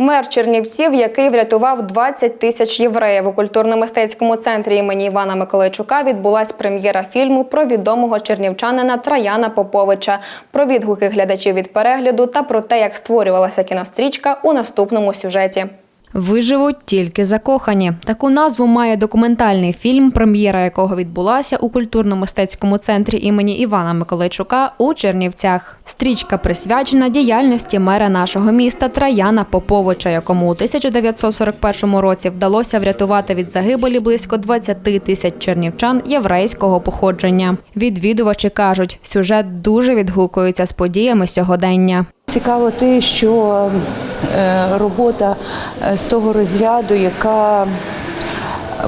Мер Чернівців, який врятував 20 тисяч євреїв у культурно-мистецькому центрі імені Івана Миколайчука, відбулась прем'єра фільму про відомого чернівчанина Траяна Поповича, про відгуки глядачів від перегляду та про те, як створювалася кінострічка у наступному сюжеті. Виживуть тільки закохані. Таку назву має документальний фільм, прем'єра якого відбулася у культурно-мистецькому центрі імені Івана Миколайчука у Чернівцях. Стрічка присвячена діяльності мера нашого міста Траяна Поповича, якому у 1941 році вдалося врятувати від загибелі близько 20 тисяч чернівчан єврейського походження. Відвідувачі кажуть, сюжет дуже відгукується з подіями сьогодення. Цікаво те, що е, робота е, з того розряду, яка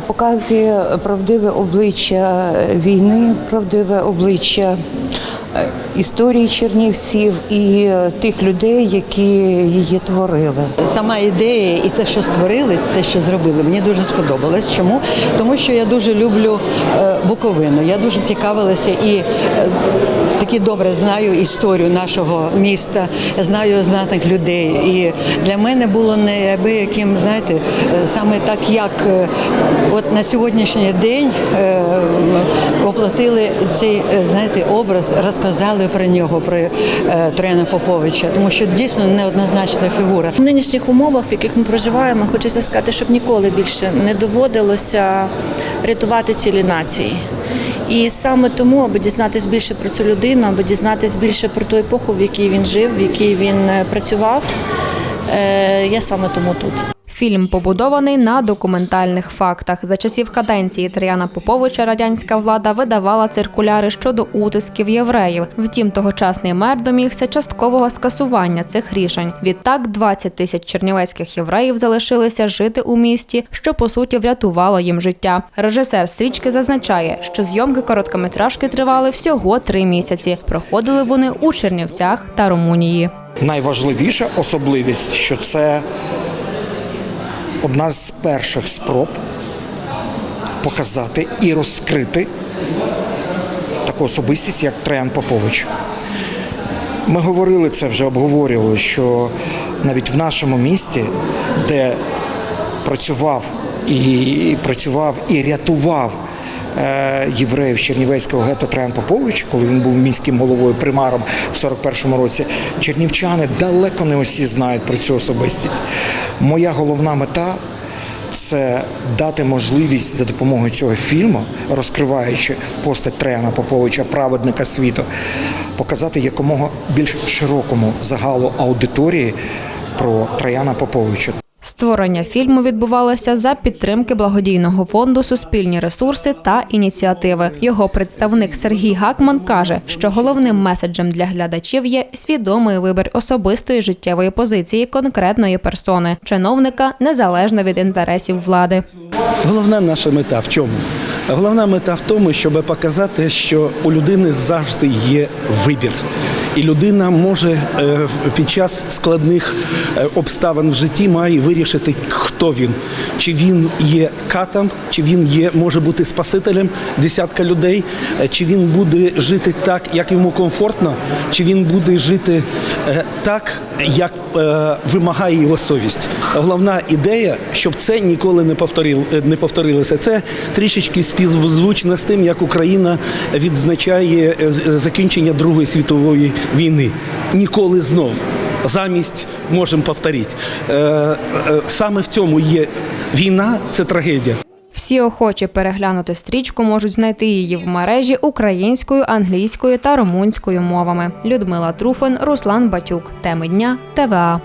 показує правдиве обличчя війни, правдиве обличчя е, історії Чернівців і тих людей, які її творили. Сама ідея і те, що створили, те, що зробили, мені дуже сподобалось. Чому? Тому що я дуже люблю Буковину. Я дуже цікавилася і таки добре знаю історію нашого міста, знаю знатних людей. І для мене було неабияким, знаєте, е, саме так, як е, от на сьогоднішній день е, оплатили цей, знаєте, образ, розказали про нього, про Трена Поповича, тому що дійсно неоднозначна фігура. В нинішніх умовах, в яких ми проживаємо, хочеться сказати, щоб ніколи більше не доводилося рятувати цілі нації. І саме тому, аби дізнатися більше про цю людину, аби дізнатися більше про ту епоху, в якій він жив, в якій він е, працював, е, я саме тому тут. Фільм побудований на документальних фактах. За часів каденції Трияна Поповича радянська влада видавала циркуляри щодо утисків євреїв. Втім, тогочасний мер домігся часткового скасування цих рішень. Відтак 20 тисяч чернівецьких євреїв залишилися жити у місті, що по суті врятувало їм життя. Режисер стрічки зазначає, що зйомки короткометражки тривали всього три місяці. Проходили вони у Чернівцях та Румунії. Найважливіша особливість, що це одна з перших спроб показати і розкрити таку особистість, як Троян Попович. Ми говорили це вже обговорювали, що навіть в нашому місті, де працював і працював і рятував євреїв Чернівецького гетто Троян Попович, коли він був міським головою примаром в 41-му році, чернівчани далеко не усі знають про цю особистість. Моя головна мета це дати можливість за допомогою цього фільму, розкриваючи постать Треяна Поповича, праведника світу, показати якомога більш широкому загалу аудиторії про Трояна Поповича. Створення фільму відбувалося за підтримки благодійного фонду Суспільні ресурси та ініціативи. Його представник Сергій Гакман каже, що головним меседжем для глядачів є свідомий вибір особистої життєвої позиції конкретної персони, чиновника незалежно від інтересів влади. Головна наша мета в чому? Головна мета в тому, щоб показати, що у людини завжди є вибір. І людина може е, під час складних е, обставин в житті має вирішити, хто він. Чи він є катом, чи він є, може бути спасителем десятка людей, е, чи він буде жити так, як йому комфортно, чи він буде жити так, як вимагає його совість. Головна ідея, щоб це ніколи не повторил, е, не повторилося. Це трішечки співзвучно з тим, як Україна відзначає закінчення Другої світової війни. Ніколи знов. Замість можемо повторити. Е, е, саме в цьому є війна це трагедія. Всі охочі переглянути стрічку можуть знайти її в мережі українською, англійською та румунською мовами. Людмила Труфен, Руслан Батюк. Теми дня ТВА.